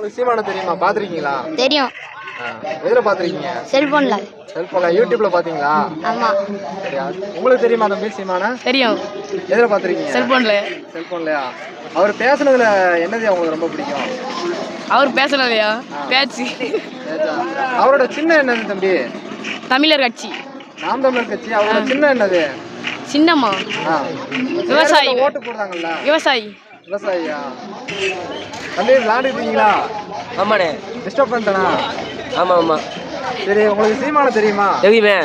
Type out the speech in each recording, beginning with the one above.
உங்களுக்கு சீமான தெரியுமா? பாத்திருக்கீங்களா தெரியும். எதுல பாத்திருக்கீங்க செல்போன்ல. செல்போன்ல யூடியூப்ல பாத்தீங்களா ஆமா. உங்களுக்கு தெரியுமா தம்பி சீமான? தெரியும். எதுல பாத்திருக்கீங்க செல்போன்ல. செல்போன்லயா? அவர் பேசுனதுல என்னது உங்களுக்கு ரொம்ப பிடிக்கும்? அவர் பேசலையா பேச்சு. அவரோட சின்ன என்னது தம்பி? தமிழர் கட்சி. நாம் தமிழர் கட்சி. அவரோட சின்ன என்னது? சின்னம்மா. விவசாயி. ஓட்டு போடுறாங்கல்ல. விவசாயி. விவசாயியா? தம்பி விளையாடிட்டு இருக்கீங்களா? ஆமாண்ணே. டிஸ்டர்ப் பண்ணிட்டேனா? ஆமாம் ஆமாம் சரி உங்களுக்கு சீமான தெரியுமா? தெரியுமே.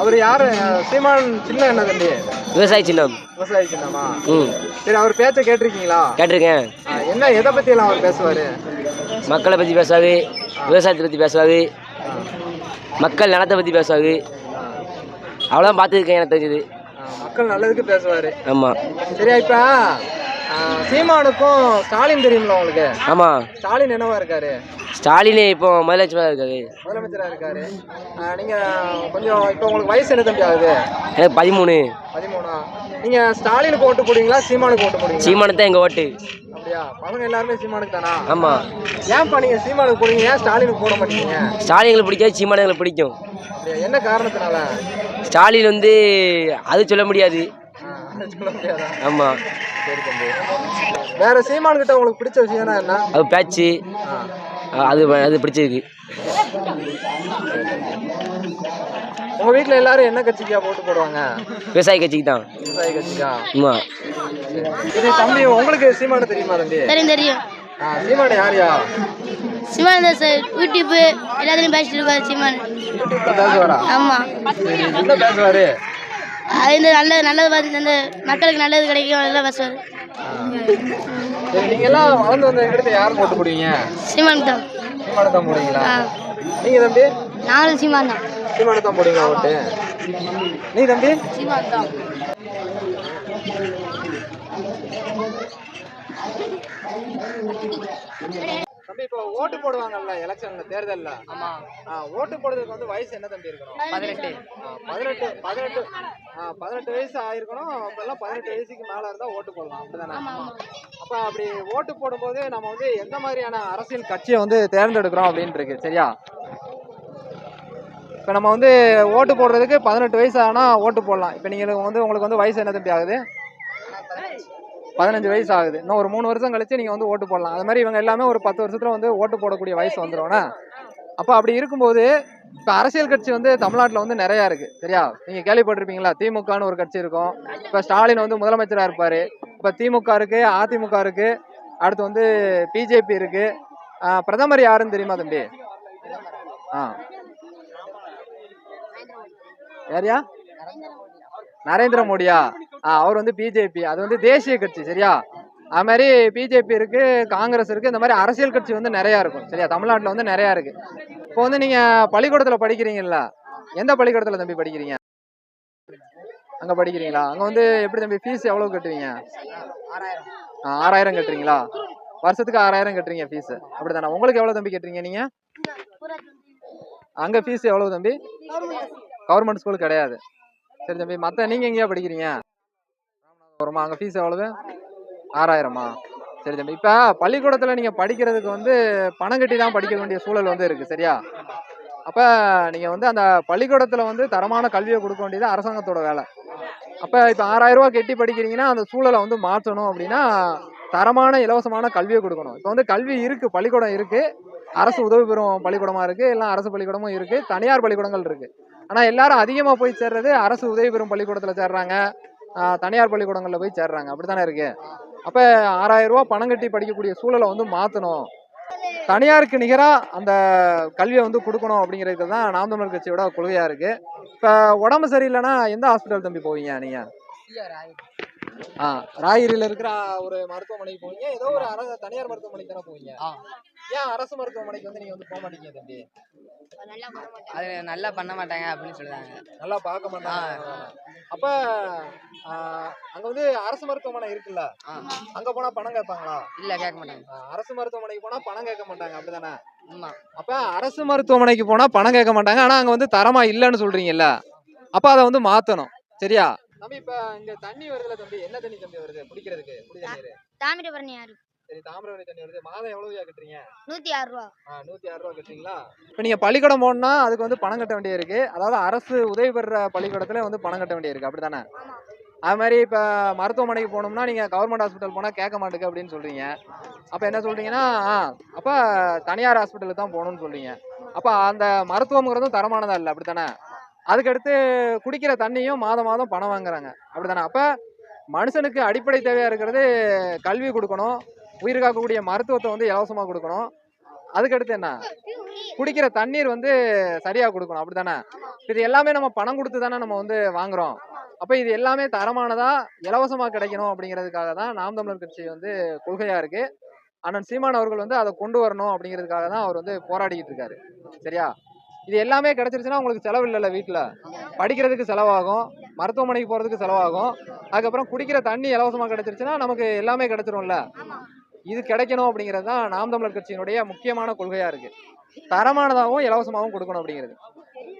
அவர் யாரு? சீமான் சின்ன என்ன தம்பி? விவசாய சின்னம் விவசாயி சின்னமா ம். சரி அவர் பேச்ச கேட்டிருக்கீங்களா? கேட்டிருக்கேன். என்ன எதை பத்தி எல்லாம் அவர் பேசுவாரு? மக்களை பற்றி பேசுவாரு விவசாயத்தை பற்றி பேசுவாரு மக்கள் நலத்தை பற்றி பேசுவாரு. அவ்வளோதான் பார்த்துருக்கேன் எனக்கு தெரிஞ்சது. மக்கள் நல்லதுக்கு பேசுவாரு. ஆமாம் சரியா இப்ப? சீமானுக்கும் ஸ்டாலின் தெரியுங்களா உங்களுக்கு? ஆமாம் ஸ்டாலின் என்னவா இருக்காரு? ஸ்டாலின் இப்போ முதலமைச்சராக இருக்காரு. முதலமைச்சரா இருக்காரு. நீங்க கொஞ்சம் இப்ப உங்களுக்கு வயசு என்ன தம்பி ஆகுது? எனக்கு பதிமூணு. பதிமூணா? நீங்க ஸ்டாலினுக்கு ஓட்டு போடுவீங்களா சீமானுக்கு ஓட்டு போடுவீங்களா? சீமானத்தை எங்கள் ஓட்டு. அப்படியா? பசங்க எல்லாருமே சீமானுக்கு தானா? ஏன்ப்பா நீங்க சீமானுக்கு போடுவீங்க? ஏன் ஸ்டாலினுக்கு போட மாட்டீங்க? ஸ்டாலின் எங்களுக்கு பிடிக்காது சீமானை எங்களுக்கு பிடிக்கும்? என்ன காரணத்தினால? ஸ்டாலின் வந்து அது சொல்ல முடியாது. ஆமாம் தம்பி வேற சீமான் கிட்ட உங்களுக்கு பிடிச்ச விஷயம்னா என்ன? அது பேச்சு. அது அது பிடிச்சிருக்கு. உங்க வீட்ல எல்லாரும் என்ன கட்சிக்கா போட்டு போடுவாங்க? விவசாய கட்சிக்கு தான் விவசாய கட்சிக்கா? தம்பி உங்களுக்கு சீமானு தெரியுமா தம்பி? தெரியும் தெரியும். சீமானு யாரியா? சிமான் தான் சார். யூடியூப் எல்லாத்துலையும் பேசிட்டு இருப்பாரு சிமான். பேசுவாரா? ஆமா. என்ன பேசுவாரு? அது நல்லது நல்லது பார்த்து இந்த மக்களுக்கு நல்லது கிடைக்கும் அதெல்லாம் பேசுவார் ஆ. சரி நீங்க எல்லாம் வளர்ந்து வந்த இடத்துல யார் போட்டு போடுவீங்க? சிமான் தான். சீமானு தான் போடுவீங்களா. நீங்க தம்பி? நாங்களும் சிமான் தான். சீமானு தான் போடுவீங்களா ஓட்டு? நீ தம்பி? சிமான் தான். தம்பி இப்போ ஓட்டு போடுவாங்கல்ல எலெக்ஷன்ல தேர்தல்ல? ஆமா. ஓட்டு போடுறதுக்கு வந்து வயசு என்ன தம்பி இருக்கணும் பதினெட்டு. பதினெட்டு பதினெட்டு. பதினெட்டு வயசு ஆயிருக்கணும். அப்பெல்லாம் பதினெட்டு வயசுக்கு மேல இருந்தா ஓட்டு போடலாம். அப்படிதானே? அப்ப அப்படி ஓட்டு போடும்போது நம்ம வந்து எந்த மாதிரியான அரசியல் கட்சியை வந்து தேர்ந்தெடுக்கிறோம் அப்படின்னு இருக்கு சரியா? இப்போ நம்ம வந்து ஓட்டு போடுறதுக்கு பதினெட்டு வயசு ஆனால் ஓட்டு போடலாம். இப்போ நீங்கள் வந்து உங்களுக்கு வந்து வயசு என்ன தம்பி ஆகுது? பதினஞ்சு வயசு ஆகுது. இன்னும் ஒரு மூணு வருஷம் கழிச்சு நீங்கள் வந்து ஓட்டு போடலாம். அது மாதிரி இவங்க எல்லாமே ஒரு பத்து வருஷத்தில் வந்து ஓட்டு போடக்கூடிய வயசு வந்துடும்னா அப்போ அப்படி இருக்கும்போது இப்போ அரசியல் கட்சி வந்து தமிழ்நாட்டில் வந்து நிறையா இருக்குது சரியா? நீங்கள் கேள்விப்பட்டிருப்பீங்களா? திமுகன்னு ஒரு கட்சி இருக்கும். இப்போ ஸ்டாலின் வந்து முதலமைச்சராக இருப்பார். இப்போ திமுக இருக்குது அதிமுக இருக்குது அடுத்து வந்து பிஜேபி இருக்குது பிரதமர் யாருன்னு தெரியுமா தம்பி? ஆ. யாரியா நரேந்திர மோடியா? அவர் வந்து பிஜேபி அது வந்து தேசிய கட்சி சரியா? அது மாதிரி பிஜேபி இருக்கு காங்கிரஸ் இருக்கு இந்த மாதிரி அரசியல் கட்சி வந்து நிறையா இருக்கும் சரியா? தமிழ்நாட்டில் வந்து நிறையா இருக்கு. இப்போ வந்து நீங்க பள்ளிக்கூடத்தில் படிக்கிறீங்கல்ல? எந்த பள்ளிக்கூடத்தில் தம்பி படிக்கிறீங்க? அங்க படிக்கிறீங்களா? அங்க வந்து எப்படி தம்பி ஃபீஸ் எவ்வளவு கட்டுவீங்க? ஆ, ஆறாயிரம் கட்டுறீங்களா? வருஷத்துக்கு ஆறாயிரம் கட்டுறீங்க ஃபீஸ் அப்படிதானே உங்களுக்கு எவ்வளவு தம்பி கட்டுறீங்க நீங்க? அங்க ஃபீஸ் எவ்வளவு தம்பி? கவர்மெண்ட் ஸ்கூல் கிடையாது. சரி தம்பி மற்ற நீங்க எங்கேயா படிக்கிறீங்க? வருமா அங்கே ஃபீஸ் எவ்வளவு? ஆறாயிரமா? சரி தம்பி. இப்போ பள்ளிக்கூடத்தில் நீங்கள் படிக்கிறதுக்கு வந்து பணம் கட்டி தான் படிக்க வேண்டிய சூழல் வந்து இருக்குது சரியா? அப்போ நீங்கள் வந்து அந்த பள்ளிக்கூடத்தில் வந்து தரமான கல்வியை கொடுக்க வேண்டியது அரசாங்கத்தோட வேலை. அப்போ இப்போ ஆறாயிரம் கட்டி படிக்கிறீங்கன்னா அந்த சூழலை வந்து மாற்றணும் அப்படின்னா தரமான இலவசமான கல்வியை கொடுக்கணும். இப்போ வந்து கல்வி இருக்குது பள்ளிக்கூடம் இருக்குது அரசு உதவி பெறும் பள்ளிக்கூடமாக இருக்குது எல்லாம் அரசு பள்ளிக்கூடமும் இருக்குது தனியார் பள்ளிக்கூடங்கள் இருக்குது ஆனால் எல்லாரும் அதிகமாக போய் சேர்றது அரசு உதவி பெறும் பள்ளிக்கூடத்தில் சேர்றாங்க. தனியார் பள்ளிக்கூடங்களில் போய் சேர்றாங்க. அப்படி தானே இருக்கு? அப்போ ஆறாயிரம் ரூபா பணம் கட்டி படிக்கக்கூடிய சூழலை வந்து மாற்றணும் தனியாருக்கு நிகராக அந்த கல்வியை வந்து கொடுக்கணும் அப்படிங்கிறது தான் நாம் தமிழர் கட்சியோட கொள்கையாக இருக்குது இப்போ உடம்பு சரியில்லைன்னா எந்த ஹாஸ்பிட்டல் தம்பி போவீங்க நீங்கள் ஆ ராயரியில் இருக்கிற ஒரு மருத்துவமனைக்கு போவீங்க. ஏதோ ஒரு அரசு தனியார் மருத்துவமனைக்கு தானே போவீங்க? ஏன் அரசு மருத்துவமனைக்கு வந்து நீங்கள் வந்து போக மாட்டீங்க தம்பி அது நல்லா பண்ண மாட்டாங்க அப்படின்னு சொல்லுவாங்க. நல்லா பார்க்க மாட்டாங்க. அப்ப அங்க வந்து அரசு மருத்துவமனை இருக்குல்ல? அங்க போனா பணம் கேட்பாங்களா? இல்ல கேட்க மாட்டாங்க. அரசு மருத்துவமனைக்கு போனா பணம் கேட்க மாட்டாங்க. அப்படிதானே? அப்ப அரசு மருத்துவமனைக்கு போனா பணம் கேட்க மாட்டாங்க. ஆனா அங்க வந்து தரமா இல்லைன்னு சொல்றீங்கல்ல? அப்ப அதை வந்து மாத்தணும். சரியா? தம்பி இப்ப இங்க தண்ணி வருதுல தம்பி. என்ன தண்ணி தம்பி வருது? குடிக்கிறதுக்கு. குடி தண்ணீர் தாமிரபரணி யாரு சரி தாமிரபரணி தண்ணி வருது. மாதம் எவ்வளவு கட்டுறீங்க? நூற்றி ஆறு ரூபா. ஆ நூற்றி ஆறு ரூபா கட்டுறீங்களா? இப்போ நீங்கள் பள்ளிக்கூடம் போகணுன்னா அதுக்கு வந்து பணம் கட்ட வேண்டியது இருக்கு அதாவது அரசு உதவி பெறுற பள்ளிக்கூடத்துல வந்து பணம் கட்ட வேண்டியது இருக்கு அப்படி தானே அது மாதிரி இப்போ மருத்துவமனைக்கு போகணும்னா நீங்கள் கவர்மெண்ட் ஹாஸ்பிட்டல் போனால் கேட்க மாட்டேங்க அப்படின்னு சொல்கிறீங்க அப்போ என்ன சொல்கிறீங்கன்னா அப்போ தனியார் ஹாஸ்பிட்டலுக்கு தான் போகணும்னு சொல்கிறீங்க அப்போ அந்த மருத்துவம்ங்கிறதும் தரமானதா இல்லை? அப்படி தானே அதுக்கடுத்து குடிக்கிற தண்ணியும் மாதம் மாதம் பணம் வாங்குறாங்க. அப்படி தானே அப்போ மனுஷனுக்கு அடிப்படை தேவையாக இருக்கிறது கல்வி கொடுக்கணும். உயிர் காக்கக்கூடிய மருத்துவத்தை வந்து இலவசமாக கொடுக்கணும். அதுக்கடுத்து என்ன? குடிக்கிற தண்ணீர் வந்து சரியாக கொடுக்கணும். அப்படி தானே இது எல்லாமே நம்ம பணம் கொடுத்து தானே நம்ம வந்து வாங்குகிறோம் அப்போ இது எல்லாமே தரமானதாக இலவசமாக கிடைக்கணும் அப்படிங்கிறதுக்காக தான் நாம் தமிழர் கட்சி வந்து கொள்கையாக இருக்குது அண்ணன் சீமான் அவர்கள் வந்து அதை கொண்டு வரணும் அப்படிங்கிறதுக்காக தான் அவர் வந்து போராடிக்கிட்டு இருக்காரு. சரியா? இது எல்லாமே கிடச்சிருச்சுன்னா உங்களுக்கு செலவு இல்லைல்ல வீட்டில் படிக்கிறதுக்கு செலவாகும் மருத்துவமனைக்கு போகிறதுக்கு செலவாகும். அதுக்கப்புறம் குடிக்கிற தண்ணி இலவசமாக கிடைச்சிருச்சுன்னா நமக்கு எல்லாமே கிடைச்சிரும்ல. இது கிடைக்கணும் அப்படிங்கிறது தான் நாம் தமிழர் கட்சியினுடைய முக்கியமான கொள்கையாக இருக்கு. தரமானதாகவும் இலவசமாகவும் கொடுக்கணும் அப்படிங்கிறது.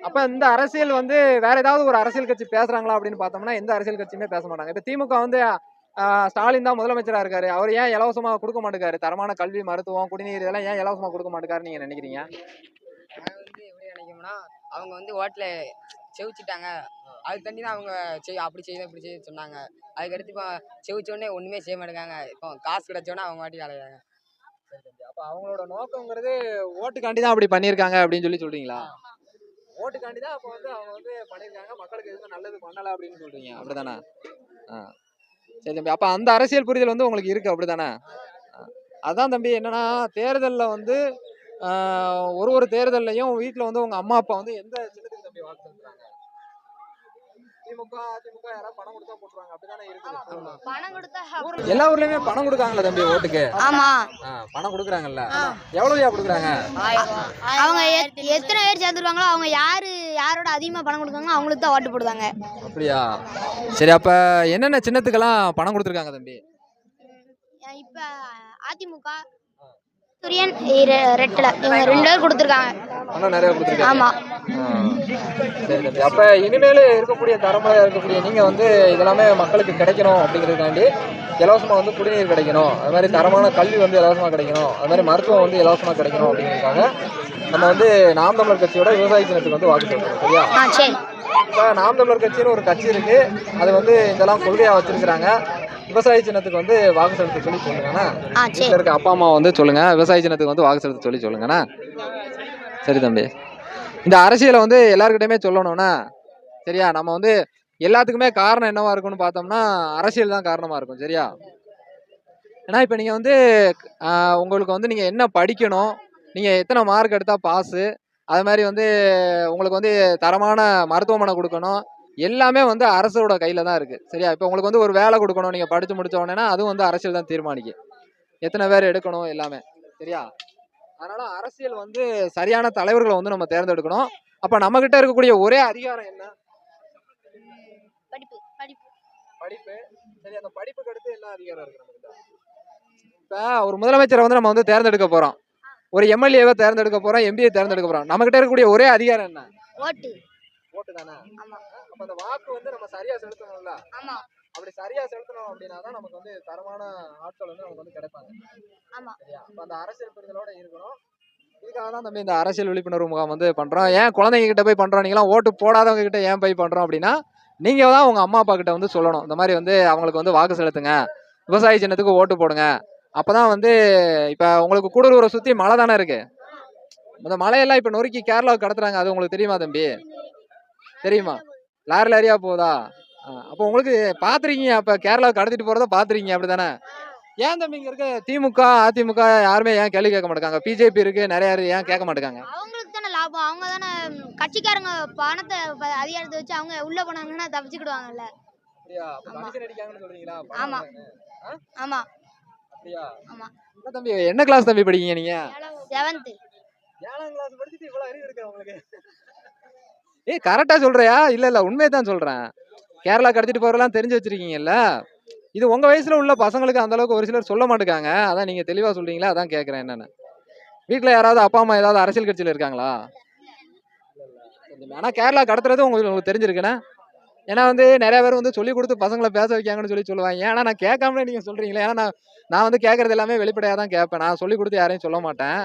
அப்போ இந்த அரசியல் வந்து வேற ஏதாவது ஒரு அரசியல் கட்சி பேசுறாங்களா அப்படின்னு பார்த்தோம்னா எந்த அரசியல் கட்சியுமே பேச மாட்டாங்க. இப்போ திமுக வந்து ஸ்டாலின் தான் முதலமைச்சராக இருக்காரு. அவர் ஏன் இலவசமாக கொடுக்க மாட்டேங்காரு? தரமான கல்வி மருத்துவம் குடிநீர் இதெல்லாம் ஏன் இலவசமாக கொடுக்க மாட்டேங்காரு நீங்கள் நினைக்கிறீங்க? நினைக்கிறோம்னா அவங்க வந்து ஹோட்டல செவிச்சிட்டாங்க. அதுக்கு தண்ணி தான் அவங்க செய் அப்படி செய்ய இப்படி செய்ய சொன்னாங்க. அதுக்கடுத்து இப்போ செவிச்ச உடனே ஒன்றுமே செய்ய மாட்டேங்காங்க. இப்போ காசு கிடைச்சோன்னே அவங்க வாட்டி அலையாங்க அப்போ அவங்களோட நோக்கங்கிறது ஓட்டுக்காண்டி தான் அப்படி பண்ணியிருக்காங்க அப்படின்னு சொல்லி சொல்றீங்களா? ஓட்டுக்காண்டி தான் அப்போ வந்து அவங்க வந்து பண்ணியிருக்காங்க. மக்களுக்கு எதுவும் நல்லது பண்ணல அப்படின்னு சொல்றீங்க. அப்படிதானே? ஆ. சரி தம்பி. அப்போ அந்த அரசியல் புரிதல் வந்து உங்களுக்கு இருக்கு. அப்படிதானே. அதான் தம்பி என்னன்னா தேர்தலில் வந்து ஒரு ஒரு தேர்தல்லையும் வீட்டில் வந்து உங்க அம்மா அப்பா வந்து எந்த சின்னத்துக்கு தம்பி வாக்கு செலுத்துறாங்க எல்லா ஊர்லயுமே பணம் கொடுக்காங்களா தம்பி ஓட்டுக்கு? ஆமா. பணம் கொடுக்குறாங்கல்ல? எவ்வளவுயா கொடுக்குறாங்க? அவங்க எத்- எத்தனை பேர் சேர்ந்துருவாங்களோ அவங்க யாரு யாரோட அதிகமாக பணம் கொடுக்காங்களோ அவங்களுக்கு தான் ஓட்டு போடுவாங்க. அப்படியா? சரி அப்ப என்னென்ன சின்னத்துக்கெல்லாம் பணம் கொடுத்துருக்காங்க தம்பி? இப்போ அதிமுக சூரியன் ரெட்டில் இவங்க ரெண்டு பேர் கொடுத்துருக்காங்க. பணம் நிறைய கொடுத்துருக்காங்க. ஆமா. சரி தம்பி அப்ப இனிமேல் இருக்கக்கூடிய தலைமுறையா இருக்கக்கூடிய நீங்க வந்து இதெல்லாமே மக்களுக்கு கிடைக்கணும் அப்படிங்கிறதுக்காண்டி இலவசமா வந்து குடிநீர் கிடைக்கணும். அது மாதிரி தரமான கல்வி வந்து இலவசமா கிடைக்கணும். அது மாதிரி மருத்துவம் வந்து இலவசமா கிடைக்கணும் அப்படிங்கிறதுக்காக நம்ம வந்து நாம் தமிழர் கட்சியோட விவசாய சின்னத்துக்கு வந்து வாக்கு செலுத்தணும் சரியா? இப்போ நாம் தமிழர் கட்சின்னு ஒரு கட்சி இருக்கு. அது வந்து இதெல்லாம் கொள்கையா வச்சிருக்கிறாங்க. விவசாய சின்னத்துக்கு வந்து வாக்கு செலுத்த சொல்லி சொல்லுங்கண்ணா. வீட்டில் இருக்க அப்பா அம்மா வந்து சொல்லுங்க. விவசாய சின்னத்துக்கு வந்து வாக்கு செலுத்த சொல்லி சொல்லுங்கண்ணா. சரி தம்பி. இந்த அரசியலை வந்து எல்லாருக்கிட்டையுமே சொல்லணும்னா சரியா? நம்ம வந்து எல்லாத்துக்குமே காரணம் என்னவா இருக்கும்னு பார்த்தோம்னா அரசியல் தான் காரணமா இருக்கும். சரியா? ஏன்னா இப்போ நீங்கள் வந்து உங்களுக்கு வந்து நீங்கள் என்ன படிக்கணும் நீங்கள் எத்தனை மார்க் எடுத்தால் பாஸு அது மாதிரி வந்து உங்களுக்கு வந்து தரமான மருத்துவமனை கொடுக்கணும் எல்லாமே வந்து அரசோட கையில் தான் இருக்குது சரியா? இப்போ உங்களுக்கு வந்து ஒரு வேலை கொடுக்கணும் நீங்கள் படித்து முடிச்ச உடனேனா அதுவும் வந்து அரசியல் தான் தீர்மானிக்கும். எத்தனை பேர் எடுக்கணும் எல்லாமே. சரியா? அதனால அரசியல் வந்து சரியான தலைவர்களை வந்து நம்ம தேர்ந்தெடுக்கணும். அப்ப நம்ம கிட்ட இருக்கக்கூடிய ஒரே அதிகாரம் என்ன? படிப்பு. சரி அந்த படிப்புக்கு அடுத்து என்ன அதிகாரம் இருக்கு இப்ப ஒரு முதலமைச்சரை வந்து நம்ம வந்து தேர்ந்தெடுக்க போறோம். ஒரு எம்எல்ஏவை தேர்ந்தெடுக்க போறோம் எம்பிஏ தேர்ந்தெடுக்க போறோம். நம்ம கிட்ட இருக்கக்கூடிய ஒரே அதிகாரம் என்ன? ஓட்டு தானே அப்ப அந்த வாக்கு வந்து நம்ம சரியா செலுத்தணும்ல? அப்படி சரியா செலுத்தணும் அப்படின்னா தான் நமக்கு வந்து தரமான ஆட்கள் வந்து நமக்கு வந்து கிடைப்பாங்க. சரியா? அப்ப அந்த அரசியல் புரிதலோட இருக்கணும். இதுக்காக தான் தம்பி இந்த அரசியல் விழிப்புணர்வு முகாம் வந்து பண்றோம். ஏன் குழந்தைங்க கிட்ட போய் பண்றோம்? நீங்களாம் ஓட்டு போடாதவங்க கிட்ட ஏன் போய் பண்றோம் அப்படின்னா நீங்க தான் உங்க அம்மா அப்பா கிட்ட வந்து சொல்லணும். இந்த மாதிரி வந்து அவங்களுக்கு வந்து வாக்கு செலுத்துங்க. விவசாய சின்னத்துக்கு ஓட்டு போடுங்க. அப்பதான் வந்து இப்ப உங்களுக்கு கூடலூரை சுத்தி மலை தானே இருக்கு. அந்த மலையெல்லாம் இப்ப நொறுக்கி கேரளாவுக்கு கடத்துறாங்க. அது உங்களுக்கு தெரியுமா தம்பி? தெரியுமா? லாரி லாரியா போகுதா? ஆ, அப்போ உங்களுக்கு பாத்துருக்கீங்க. அப்ப கேரளாவுக்கு கடத்திட்டு போறத பாத்துருக்கீங்க. அப்படிதானே ஏன் தம்பி இங்க இருக்க? திமுக அதிமுக யாருமே ஏன் கேள்வி கேட்க மாட்டாங்க பிஜேபி இருக்கு நிறைய ஏன் கேட்க மாட்டாங்க அவங்களுக்கு தானே லாபம். அவங்க தானே கட்சிக்காரங்க பணத்தை அதிகாரத்தை வச்சு அவங்க உள்ள போனாங்கன்னா தப்பிச்சுக்கிடுவாங்கல்ல. ஆமா. ஆமா. தம்பி என்ன கிளாஸ் தம்பி படிக்கீங்க நீங்க? ஏழாம் கிளாஸ் படிச்சுட்டு இவ்வளவு அறிவு இருக்கு உங்களுக்கு? ஏய் கரெக்டா சொல்றியா? இல்ல இல்ல உண்மையை தான் சொல்றேன். கேரளா கடத்திட்டு போகிறலாம் தெரிஞ்சு வச்சிருக்கீங்கல்ல? இது உங்க வயசுல உள்ள பசங்களுக்கு அந்த அளவுக்கு ஒரு சிலர் சொல்ல மாட்டேங்காங்க அதான் நீங்க தெளிவா சொல்றீங்களா? அதான் கேக்குறேன் என்னன்னு. வீட்டில் யாராவது அப்பா அம்மா ஏதாவது அரசியல் கட்சியில இருக்காங்களா? ஆனா கேரளா கடத்துறது உங்களுக்கு உங்களுக்கு தெரிஞ்சிருக்குண்ணே ஏன்னா வந்து நிறைய பேர் வந்து சொல்லி கொடுத்து பசங்களை பேச வைக்காங்கன்னு சொல்லி சொல்லுவாங்க. ஏன்னா நான் கேட்காமலே நீங்க சொல்றீங்களே. ஏன்னா நான் நான் வந்து கேட்கறது எல்லாமே வெளிப்படையாக தான் கேட்பேன். நான் சொல்லி கொடுத்து யாரையும் சொல்ல மாட்டேன்.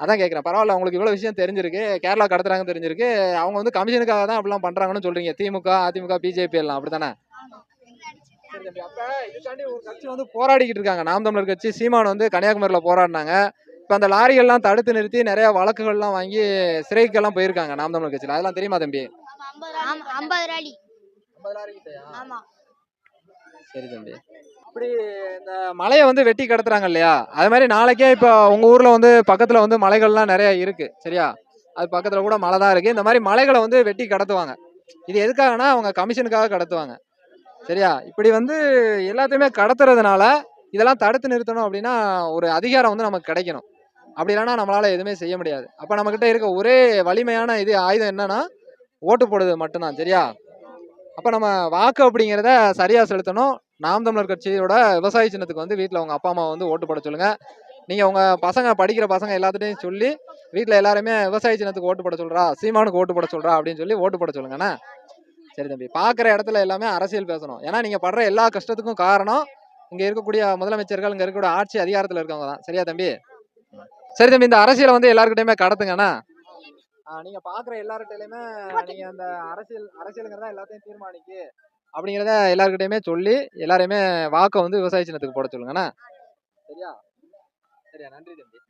அதான் கேட்குறேன் பரவாயில்ல உங்களுக்கு இவ்வளோ விஷயம் தெரிஞ்சிருக்கு. கேரளா கடத்துறாங்க தெரிஞ்சிருக்கு. அவங்க வந்து கமிஷனுக்காக தான் அப்படிலாம் பண்றாங்கன்னு சொல்றீங்க. திமுக அதிமுக பிஜேபி எல்லாம் அப்படித்தானே? சரி தம்பி, அப்ப இதுக்காண்டி ஒரு கட்சி வந்து போராடிக்கிட்டு இருக்காங்க. நாம் தமிழர் கட்சி சீமான் வந்து கன்னியாகுமரியில போராடினாங்க. இப்ப அந்த லாரிகள்லாம் தடுத்து நிறுத்தி நிறைய வழக்குகள்லாம் வாங்கி சிறைக்கெல்லாம் போயிருக்காங்க நாம் தமிழர் கட்சியில. அதெல்லாம் தெரியுமா தம்பி? ஐம்பது சரி தம்பி. இப்படி இந்த மலையை வந்து வெட்டி கடத்துறாங்க இல்லையா? அது மாதிரி நாளைக்கே இப்போ உங்கள் ஊரில் வந்து பக்கத்தில் வந்து மலைகள்லாம் நிறைய இருக்கு சரியா? அது பக்கத்தில் கூட மலை தான் இருக்கு. இந்த மாதிரி மலைகளை வந்து வெட்டி கடத்துவாங்க. இது எதுக்காகனா அவங்க கமிஷனுக்காக கடத்துவாங்க சரியா? இப்படி வந்து எல்லாத்தையுமே கடத்துறதுனால இதெல்லாம் தடுத்து நிறுத்தணும் அப்படின்னா ஒரு அதிகாரம் வந்து நமக்கு கிடைக்கணும். அப்படி இல்லைன்னா நம்மளால எதுவுமே செய்ய முடியாது. அப்போ நம்மக்கிட்ட இருக்க ஒரே வலிமையான இது ஆயுதம் என்னன்னா ஓட்டு போடுறது மட்டும்தான் சரியா? அப்போ நம்ம வாக்கு அப்படிங்கிறத சரியாக செலுத்தணும். நாம் தமிழர் கட்சியோட விவசாய சின்னத்துக்கு வந்து வீட்டில் உங்க அப்பா அம்மா வந்து ஓட்டு போட சொல்லுங்க. நீங்க உங்க பசங்க படிக்கிற பசங்க எல்லாத்துட்டையும் சொல்லி வீட்டில் எல்லாருமே விவசாய சின்னத்துக்கு ஓட்டு போட சொல்றா சீமானுக்கு ஓட்டு போட சொல்றா அப்படின்னு சொல்லி ஓட்டு போட சொல்லுங்கண்ணே சரி தம்பி பார்க்குற இடத்துல எல்லாமே அரசியல் பேசணும். ஏன்னா நீங்க படுற எல்லா கஷ்டத்துக்கும் காரணம் இங்க இருக்கக்கூடிய முதலமைச்சர்கள் இங்க இருக்கக்கூடிய ஆட்சி அதிகாரத்துல இருக்கவங்க தான். சரியா தம்பி? சரி தம்பி இந்த அரசியலை வந்து எல்லாருக்கிட்டையுமே கடத்துங்கண்ணா ஆஹ் நீங்க பாக்குற எல்லார்கிட்டயுமே நீங்க அந்த அரசியல் அரசியலுங்கிறதா எல்லாத்தையும் தீர்மானிக்கு. அப்படிங்கிறத எல்லாருக்கிட்டையுமே சொல்லி எல்லாரையுமே வாக்கை வந்து விவசாய சின்னத்துக்கு போட சொல்லுங்கண்ணா சரியா? சரியா. நன்றி தம்பி.